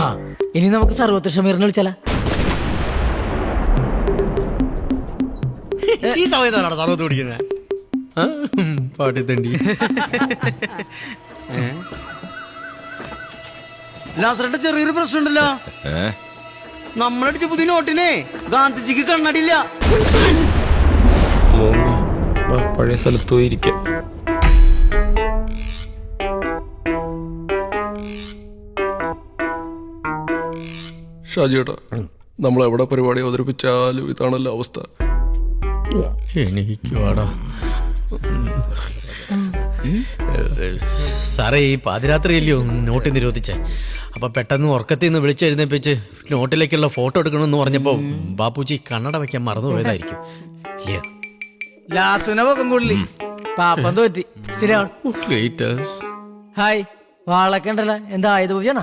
ആ ഇനി നമുക്ക് സർവത്ത് ഷമീറിനെ വിളിച്ചാല? ഈ സമയത്താണ് സർവത്ത് പിടിക്കുന്നത്? പാട്ടിത്തണ്ടി ലാസറിന്റെ ചെറിയൊരു പ്രശ്നമുണ്ടല്ലോ. നമ്മളടിച്ച പുതിയ നോട്ടിനെ ഗാന്ധിജിക്ക് കണ്ണടിയില്ല. പഴയ സ്ഥലത്ത് പോയിരിക്കാം. ഷാജിയേട്ടാ നമ്മൾ എവിടെ പരിപാടി അവതരിപ്പിച്ചാലും ഇതാണല്ലോ അവസ്ഥ. എനിക്ക് വാടാ സാറേ ഈ പാതിരാത്രിയല്ലയോ നോട്ട് നിരോധിച്ചേ? അപ്പൊ പെട്ടെന്ന് ഉറക്കത്തിൽ നിന്ന് വിളിച്ചെഴുന്നേപ്പിച്ച് നോട്ടിലേക്കുള്ള ഫോട്ടോ എടുക്കണമെന്ന് പറഞ്ഞപ്പോ ബാപ്പുജി കണ്ണട വെക്കാൻ മറന്നുപോയതായിരിക്കും. പോയതായിരിക്കും ലാസുന പൊക്കം കൂടുതൽ പാപ്പം തോറ്റി. ഹായ് വാളൊക്കെ ഉണ്ടല്ലോ. എന്താ ആയത് പൂജയാണോ